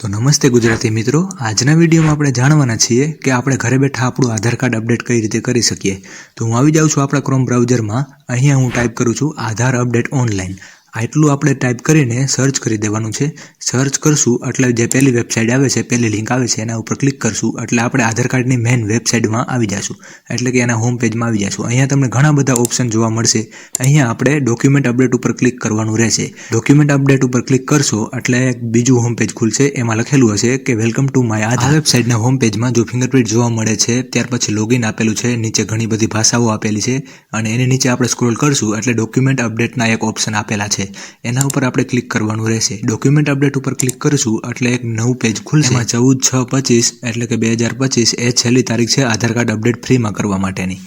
તો નમસ્તે ગુજરાતી મિત્રો. આજના વિડીયોમાં આપણે જાણવાના છીએ કે આપણે ઘરે બેઠા આપણું આધાર કાર્ડ અપડેટ કઈ રીતે કરી શકીએ. તો હું આવી જાઉં છું આપણા ક્રોમ બ્રાઉઝરમાં અહીંયા હું ટાઈપ કરું છું આધાર અપડેટ ઓનલાઈન આટલું આપણે ટાઈપ કરીને સર્ચ કરી દેવાનું છે. સર્ચ કરશું એટલે જે પહેલી વેબસાઇટ આવે છે, પહેલી લિંક આવે છે, એના ઉપર ક્લિક કરશું એટલે આપણે આધાર કાર્ડની મેઇન વેબસાઇટમાં આવી જશું. એટલે કે એના હોમ પેજમાં આવી જશું. અહીંયા તમને ઘણા બધા ઓપ્શન જોવા મળશે. અહીંયા આપણે ડોક્યુમેન્ટ અપડેટ ઉપર ક્લિક કરવાનું રહેશે. ડોક્યુમેન્ટ અપડેટ ઉપર ક્લિક કરશો એટલે એક બીજું હોમ પેજ ખુલશે. એમાં લખેલું હશે કે વેલકમ ટુ માય આધાર વેબસાઇટના હોમ પેજમાં જો ફિંગરપ્રિન્ટ જોવા મળે છે, ત્યાર પછી લોગિન આપેલું છે. નીચે ઘણી બધી ભાષાઓ આપેલી છે અને એની નીચે આપણે સ્ક્રોલ કરશું એટલે ડોક્યુમેન્ટ અપડેટના એક ઓપ્શન આપેલા છે. એના ઉપર આપણે ક્લિક કરવાનું રહેશે. ડોક્યુમેન્ટ અપડેટ ઉપર ક્લિક કરશું, એટલે એક નવું પેજ ખુલશે. એમાં ચૌદ, છ, પચીસ, એટલે કે બે હજાર પચીસ એ છેલ્લી તારીખ છે આધાર કાર્ડ અપડેટ ફ્રીમાં કરવા માટેની.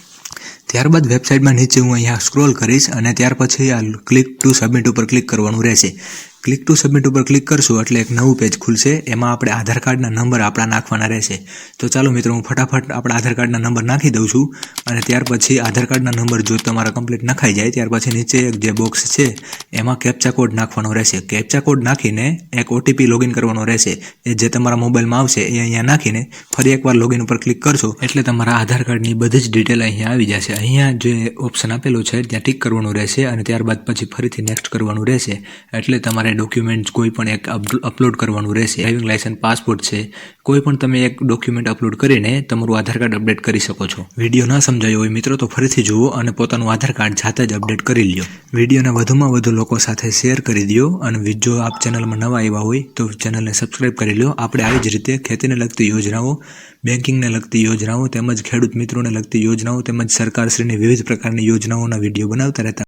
ત્યારબાદ વેબસાઇટમાં નીચે હું અહીંયા સ્ક્રોલ કરીશ અને ત્યાર પછી આ ક્લિક ટુ સબમિટ ઉપર ક્લિક કરવાનું રહેશે. ક્લિક ટુ સબમિટ ઉપર ક્લિક કરશું એટલે એક નવું પેજ ખુલશે. એમાં આપણે આધાર કાર્ડના નંબર આપણા નાખવાના રહેશે. તો ચાલો મિત્રો, હું ફટાફટ આપણા આધાર કાર્ડના નંબર નાખી દઉં છું અને ત્યાર પછી આધાર કાર્ડના નંબર જો તમારા કમ્પ્લીટ નખાઈ જાય, ત્યાર પછી નીચે એક જે બોક્સ છે, એમાં કેપ્ચા કોડ નાખવાનો રહેશે. કેપ્ચા કોડ નાખીને એક ઓટીપી લોગિન કરવાનો રહેશે. એ જે તમારા મોબાઈલમાં આવશે, એ અહીંયા નાખીને ફરી એકવાર લોગિન ઉપર ક્લિક કરશો એટલે તમારા આધાર કાર્ડની બધી જ ડિટેલ અહીંયા આવી જશે. અહીંયા જે ઓપ્શન આપેલું છે, ત્યાં ટિક કરવાનું રહેશે અને ત્યારબાદ પછી ફરીથી નેક્સ્ટ કરવાનું રહેશે. એટલે તમારે ડોક્યુમેન્ટ કોઈ પણ એક અપલોડ કરવાનું રહેશે. ડ્રાઇવિંગ લાયસન્સ પાસપોર્ટ છે. કોઈ પણ તમે એક ડોક્યુમેન્ટ અપલોડ કરીને તમારું આધાર કાર્ડ અપડેટ કરી શકો છો. વીડિયો ન સમજાયો હોય મિત્રો તો ફરીથી જુઓ અને પોતાનું આધાર કાર્ડ જાતે જ અપડેટ કરી લ્યો. વિડીયોને વધુમાં વધુ લોકો સાથે શેર કરી દો અને જો આપ ચેનલમાં નવા આવ્યા હોય તો ચેનલને સબસ્ક્રાઇબ કરી લો આપણે આવી જ રીતે ખેતીને લગતી યોજનાઓ બેન્કિંગને લગતી યોજનાઓ તેમજ ખેડૂત મિત્રોને લગતી યોજનાઓ તેમજ સરકારશ્રીની વિવિધ પ્રકારની યોજનાઓના વીડિયો બનાવતા રહેતા